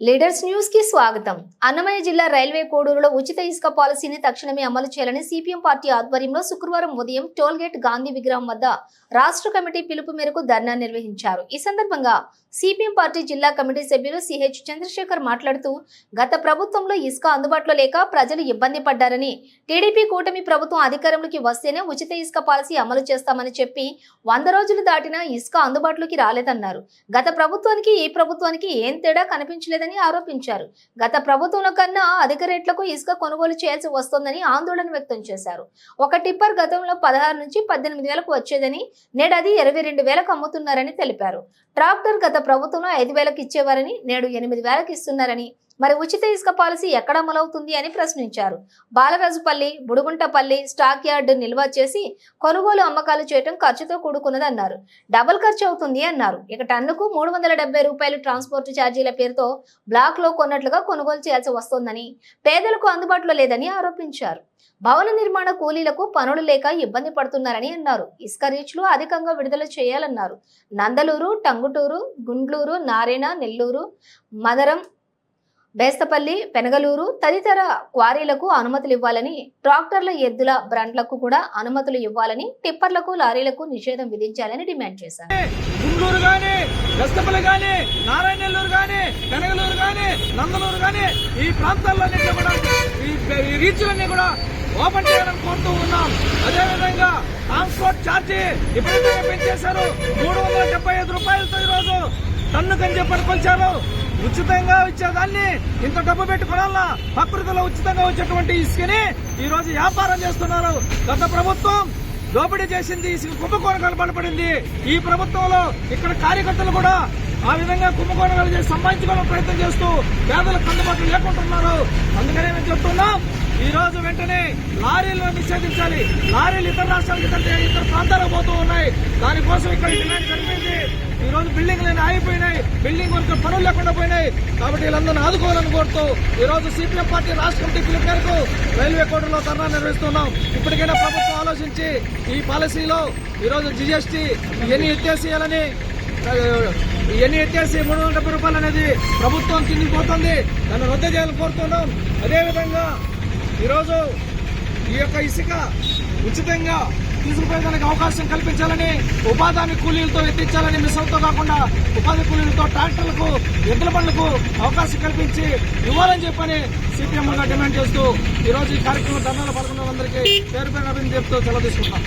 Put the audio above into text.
Leaders న్యూస్కి స్వాగతం. అన్నమయ్య జిల్లా రైల్వే కోడూరులో ఉచిత ఇసుక పాలసీని తక్షణమే అమలు చేయాలని సిపిఎం పార్టీ ఆధ్వర్యంలో శుక్రవారం ఉదయం టోల్గేట్ గాంధీ విగ్రహం వద్ద రాష్ట్ర కమిటీ పిలుపు మేరకు ధర్నా నిర్వహించారు. ఈ సందర్భంగా సిపిఎం పార్టీ జిల్లా కమిటీ సభ్యులు సిహెచ్ చంద్రశేఖర్ మాట్లాడుతూ గత ప్రభుత్వంలో ఇసుక అందుబాటులో లేక ప్రజలు ఇబ్బంది పడ్డారని టీడీపీ కూటమి ప్రభుత్వం అధికారంలోకి వస్తేనే ఉచిత ఇసుక పాలసీ అమలు చేస్తామని చెప్పి వంద రోజులు దాటినా ఇసుక అందుబాటులోకి రాలేదన్నారు. గత ప్రభుత్వానికి ఈ ప్రభుత్వానికి ఏం తేడా కనిపించలేదని ఆరోపించారు. గత ప్రభుత్వం కన్నా అధిక రేట్లకు ఇసుక కొనుగోలు చేయాల్సి వస్తోందని ఆందోళన వ్యక్తం చేశారు. ఒక టిప్పర్ గతంలో పదహారు నుంచి పద్దెనిమిది వేలకు వచ్చేదని నేడు అది ఇరవై రెండు వేలకు అమ్ముతున్నారని తెలిపారు. ట్రాక్టర్ గత ప్రభుత్వంలో ఐదు వేలకు ఇచ్చేవారని నేడు ఎనిమిది వేలకు ఇస్తున్నారని మరి ఉచిత ఇసుక పాలసీ ఎక్కడ అమలవుతుంది అని ప్రశ్నించారు. బాలరాజుపల్లి బుడుగుంటపల్లి స్టాక్ యార్డ్ నిల్వ చేసి కొనుగోలు అమ్మకాలు చేయడం ఖర్చుతో కూడుకున్నదన్నారు. డబుల్ ఖర్చు అవుతుంది అన్నారు. ఇక టన్నుకు మూడు వందల డెబ్బై రూపాయలు ట్రాన్స్పోర్ట్ ఛార్జీల పేరుతో బ్లాక్లో కొన్నట్లుగా కొనుగోలు చేయాల్సి వస్తోందని పేదలకు అందుబాటులో లేదని ఆరోపించారు. భవన నిర్మాణ కూలీలకు పనులు లేక ఇబ్బంది పడుతున్నారని అన్నారు. ఇసుక రీచ్లు అధికంగా విడుదల చేయాలన్నారు. నందలూరు టంగుటూరు గుండ్లూరు నారేణ నెల్లూరు మదరం బేస్తపల్లి పెనగలూరు తదితర క్వారీలకు అనుమతులు ఇవ్వాలని ట్రాక్టర్ల ఎద్దుల బ్రాండ్లకు కూడా అనుమతులు ఇవ్వాలని టిప్పర్లకు లారీలకు నిషేధం విధించాలని డిమాండ్ చేశారు. గుంటూరు గాని వెస్తపల్లి గాని నారాయణల్లూరు గాని కనగలూరు గాని నందలూరు గాని ఈ ప్రాంతాలన్నీ కూడా ఈ రీచ్లన్నీ కూడా ఓపెన్ చేయడం కోరుతూ ఉన్నాం. అదేవిధంగా ట్రాన్స్పోర్ట్ ఛార్జీ ఇప్పటికే పెంచేశారు. మూడు వందల డెబ్బై ఐదు రూపాయలతో ఈరోజు టన్ను కంచె పట్టుకొచ్చారు ఉచితంగా ఇచ్చేదాన్ని ఇంత డబ్బు పెట్టి కొనాలా ప్రకృతిలో ఉచితంగా వచ్చేటువంటి ఇసుకని ఈ రోజు వ్యాపారం చేస్తున్నారు. గత ప్రభుత్వం దోపిడీ చేసింది ఇసుక కుంభకోణాలు బలపడింది. ఈ ప్రభుత్వంలో ఇక్కడ కార్యకర్తలు కూడా ఆ విధంగా కుంభకోణాలు చేసి సంపాదించుకోవడం ప్రయత్నం చేస్తూ పేదలకు అందుబాటులో లేకుంటున్నారు. అందుకనే మేము చెప్తున్నాం ఈ రోజు వెంటనే లారీలను నిషేధించాలి. లారీలు ఇతర రాష్ట్రాలకు ఇతర ఇతర ప్రాంతాలకు పోతూ ఉన్నాయి. దానికోసం ఇక్కడ డిమాండ్ జరిపింది ఈ రోజు బిల్డింగ్లు ఆగిపోయినాయి. బిల్డింగ్ వరకు పనులు లేకుండా పోయినాయి. కాబట్టి వీళ్ళందరినీ ఆదుకోవాలని కోరుతూ ఈ రోజు సిపిఎం పార్టీ రాష్ట్ర కమిటీ పిలుపు మేరకు రైల్వే కోటలో ధర్నా నిర్వహిస్తున్నాం. ఇప్పటికైనా ప్రభుత్వం ఆలోచించి ఈ పాలసీలో ఈ రోజు జిఎస్టీ ఎన్ని ఎత్తేసేయాలని ఇవన్నీ ఎత్తేసి మూడు వందల డెబ్బై రూపాయలు అనేది ప్రభుత్వం కిందికి పోతుంది. దాన్ని రద్దు చేయాలని కోరుతున్నాం. అదేవిధంగా ఈరోజు ఈ యొక్క ఇసుక ఉచితంగా తీసుకుపోయేదానికి అవకాశం కల్పించాలని ఉపాధి కూలీలతో ఎత్తించాలని మిషన్తో కాకుండా ఉపాధి కూలీలతో ట్రాక్టర్లకు ఎద్దుల పనులకు అవకాశం కల్పించి ఇవ్వాలని చెప్పని సిపిఎం డిమాండ్ చేస్తూ ఈ రోజు ఈ కార్యక్రమం ధర్నాలు పాల్గొన్న అందరికీ పేరు పేరు అభివృద్ధి చెప్తూ సెలవు తీసుకుంటాం